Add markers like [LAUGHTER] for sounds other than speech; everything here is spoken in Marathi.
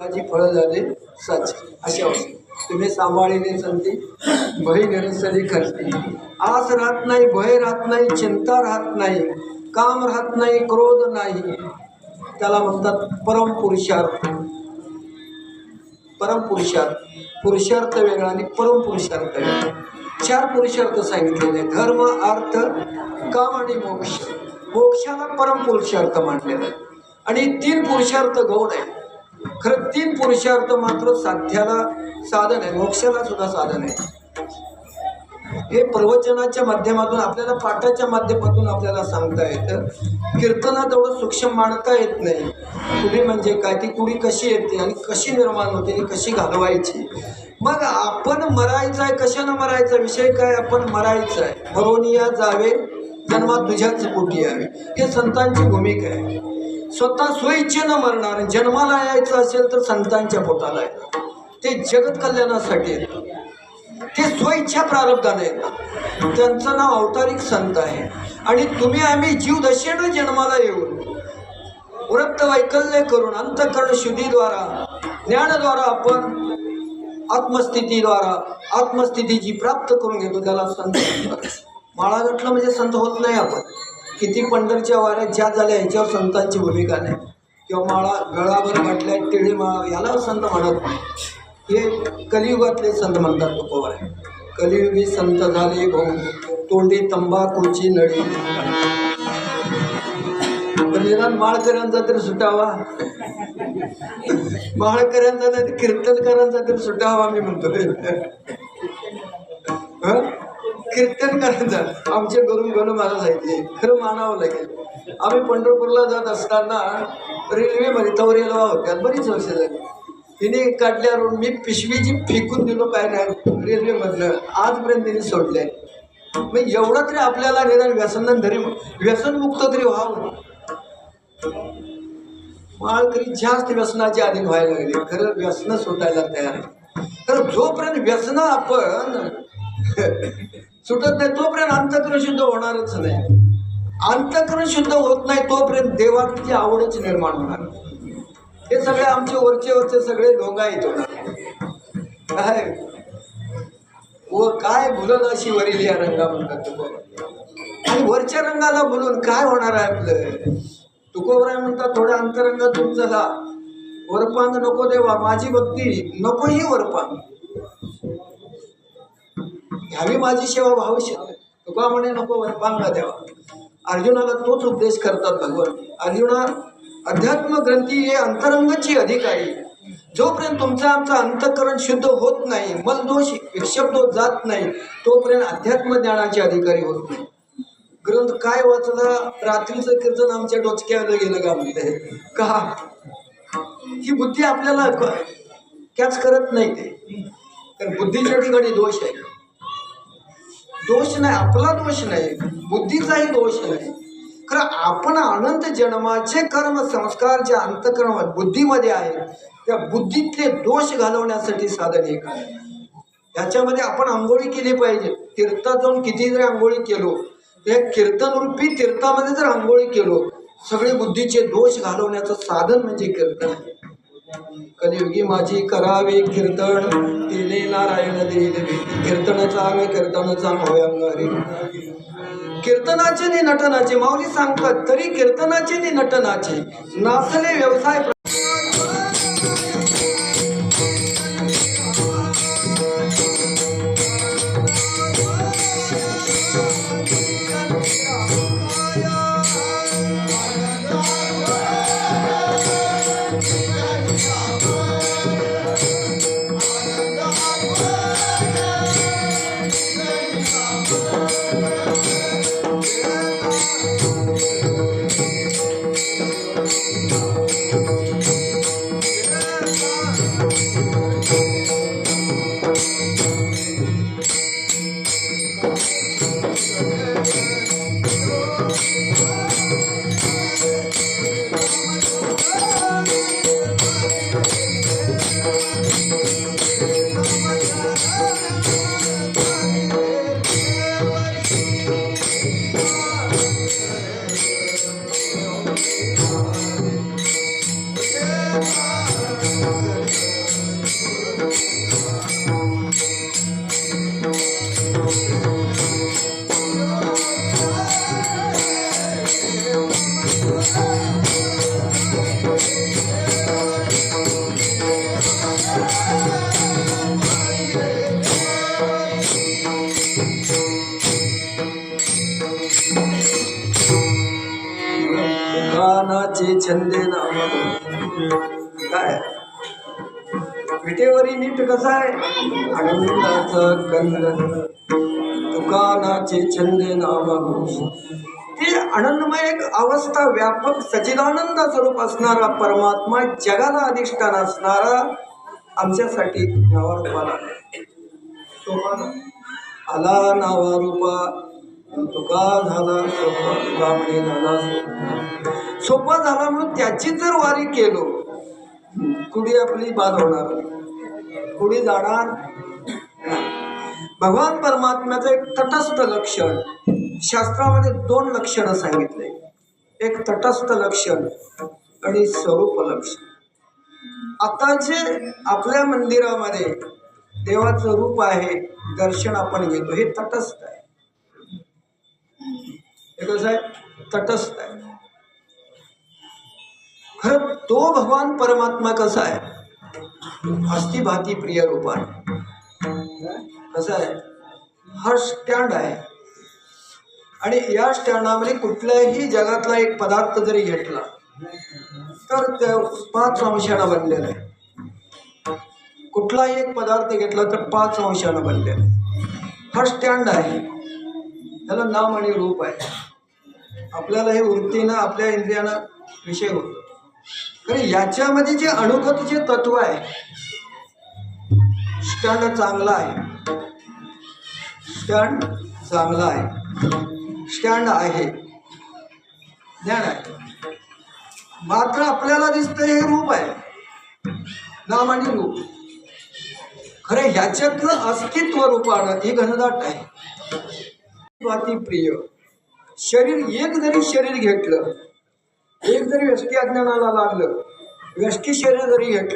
माझी फळं झाले सच अशा तुम्ही सांभाळिले संती भय निरसली खरती आस राहत नाही भय राहत नाही चिंता राहत नाही काम राहत नाही क्रोध नाही. त्याला म्हणतात परम पुरुषार्थ. परम पुरुषार्थ. पुरुषार्थ वेगळा आणि परम पुरुषार्थ वेगळा. चार पुरुषार्थ सांगितलेले धर्म अर्थ काम आणि मोक्ष. मोक्षाला परम पुरुषार्थ मानलेला आहे आणि तीन पुरुषार्थ गौण आहे खरं तीन पुरुषार्थ मात्र साध्याला साधन आहे मोक्षाला सुद्धा साधन आहे. हे प्रवचनाच्या माध्यमातून आपल्याला पाठाच्या माध्यमातून आपल्याला सांगता येतं. कीर्तनात एवढं सूक्ष्म मांडता येत नाही. कुडी म्हणजे काय ती कुडी कशी येते आणि कशी निर्माण होते आणि कशी घालवायची? मग आपण मरायचं आहे कशानं मरायचा विषय काय? आपण मरायचं आहे मरोनिया जावे जन्मात तुझ्याच पोटी यावे. हे संतांची भूमिका आहे. स्वतः स्वइच्छेनं मरणार जन्माला यायचं असेल तर संतांच्या पोटाला येणार. ते जगत कल्याणासाठी येतं ते स्वइच्छा प्रारब्धाने येतात. त्यांचं नाव अवतारिक संत आहे. आणि तुम्ही आम्ही जीवदशेनं जन्माला येऊन वृत्त वैकल्य करून अंतकरण शुद्धीद्वारा ज्ञानद्वारा आपण आत्मस्थितीद्वारा आत्मस्थिती जी प्राप्त करून घेतो त्याला संत म्हणतात. माळा गटलं म्हणजे संत होत नाही आपण. किती पंढरच्या वाऱ्या ज्या झाल्या याच्यावर संतांची भूमिका नाही. किंवा माळा गळावर घातल्या टिळी माळा याला संत म्हणत नाही. हे कलियुगातले संत म्हणतात तुकोबाय कलियुगी संत झाले भाऊ तोंडी तंबाखूची नळी. पण निदान माळकऱ्यांचा तरी सुटावा. माळकऱ्यांचा नाही तर कीर्तनकारांचा तरी सुटावा मी म्हणतो कीर्तन करायचं आमचे गुरु घेऊन मला जायचे खरं मानावं लागेल. आम्ही पंढरपूरला जात असताना रेल्वेमध्ये तवरेला होत्या. बरीच वर्ष झाली. तिने काढल्यावर मी पिशवी जी फेकून दिलो काय नाही रेल्वेमधनं. आजपर्यंत तिने सोडले. मग एवढं तरी आपल्याला निदान व्यसनं धरी व्यसनमुक्त तरी व्हावं. माळकरी जास्त व्यसनाच्या अधीन व्हायला लागले. खरं व्यसन सुटायला तयार तर खरं जोपर्यंत व्यसन आपण [LAUGHS] सुटत नाही तोपर्यंत अंतकरण शुद्ध होणारच नाही. अंतकरण शुद्ध होत नाही तोपर्यंत देवाची आवडच निर्माण होणार हे सगळे आमचे वरचे वरचे सगळे लोंगायत होणार. काय? व काय भुलल अशी वरील या रंगा म्हणतात तुकोबा? आणि वरच्या रंगाला बोलून काय होणार आहे आपलं? तुकोबराय म्हणतात थोड्या अंतरंगातून चला. वरपांग नको देवा माझी भक्ती नको ही वरपांग. घ्यावी माझी सेवा भावश्य तुका म्हणे नको वरपांगा द्यावा अर्जुनाला तोच उपदेश करतात भगवान. अर्जुना अध्यात्म ग्रंथी हे अंतरंगाची अधिकारी. जोपर्यंत तुमचा आमचा अंतकरण शुद्ध होत नाही मलदोष विक्षेप जात नाही तोपर्यंत अध्यात्म ज्ञानाचे अधिकारी होत नाही. ग्रंथ काय वाचला? रात्रीचं कीर्तन आमच्या डोचक्याला गेलं का म्हणते? का? ही बुद्धी आपल्याला कॅच करत नाही ते. कारण बुद्धीच्या ठिकाणी दोष आहे. दोष नाही आपला दोष नाही बुद्धीचाही दोष नाही. खरं आपण अनंत जन्माचे कर्म संस्कार जे अंतकरण बुद्धीमध्ये आहेत त्या बुद्धीतले दोष घालवण्यासाठी साधन एक आहे. याच्यामध्ये आपण आंघोळी केली पाहिजे. तीर्थात जाऊन किती जरी आंघोळी केलो त्या कीर्तनरूपी तीर्थामध्ये जर आंघोळी केलो सगळे बुद्धीचे दोष घालवण्याचं साधन म्हणजे कीर्तन आहे. कलियुगी माझी करावी कीर्तन. तिने नारायण देईल कीर्तन चांग कीर्तन चांग कीर्तनाचे नि नटनाचे. माऊली सांगतात तरी कीर्तनाचे नि नटनाचे. नाचले व्यवसाय Música गानाचे छंदे नाम काय? विटेवरी नीट कसा आहे? आनंदाचा कंद दुकानाचे छंदे नाम ते आनंदमय एक अवस्था व्यापक सचिदानंद स्वरूप असणारा परमात्मा जगाला अधिष्ठान असणारा आमच्यासाठी नावारूपाला. सोपान? आला नावा रूपा तुका झाला सोपा तुका म्हणे झाला सोपा. झाला म्हणून त्याची जर वारी केलो कुडी आपली बाद होणार कुडी जाणार भगवान परमात्म्याचं एक तटस्थ लक्षण शास्त्रामध्ये दोन लक्षणं सांगितले. एक तटस्थ लक्षण आणि स्वरूप लक्षण. आता जे आपल्या मंदिरामध्ये देवाचं रूप आहे दर्शन आपण घेतो हे तटस्थ आहे. हे कसं तटस्थ है। खरं तो भगवान परमात्मा कसा आहे अस्थिभाती प्रिय रूपाने। कसं हा? स्टँड आहे। आणि या स्टँडामध्ये कुठल्याही जगातला एक पदार्थ जरी घेतला, तर त्या पाच अंशानं बनलेला आहे. कुठलाही एक पदार्थ घेतला, तर पाच अंशानं आहे. हा स्टँड आहे. त्याला नाम आणि रूप आहे. आपल्याला हे वृत्तीनं आपल्या इंद्रियानं विषय होतो. कारण याच्यामध्ये जे अणुगतीचे तत्व आहे स्टँड चांगला आहे. स्टँड चांगला आहे. स्टँड आहे. ज्ञान आहे. मात्र आपल्याला दिसतं हे रूप आहे. नाम आणि रूप. खरं ह्याच्यातलं अस्तित्व रूपानं ही घनदाट आहे. प्रिय शरीर एक जरी शरीर घेतलं एक जरी व्यष्टी अज्ञानाला लागलं व्यष्टी शरीर जरी घेतलं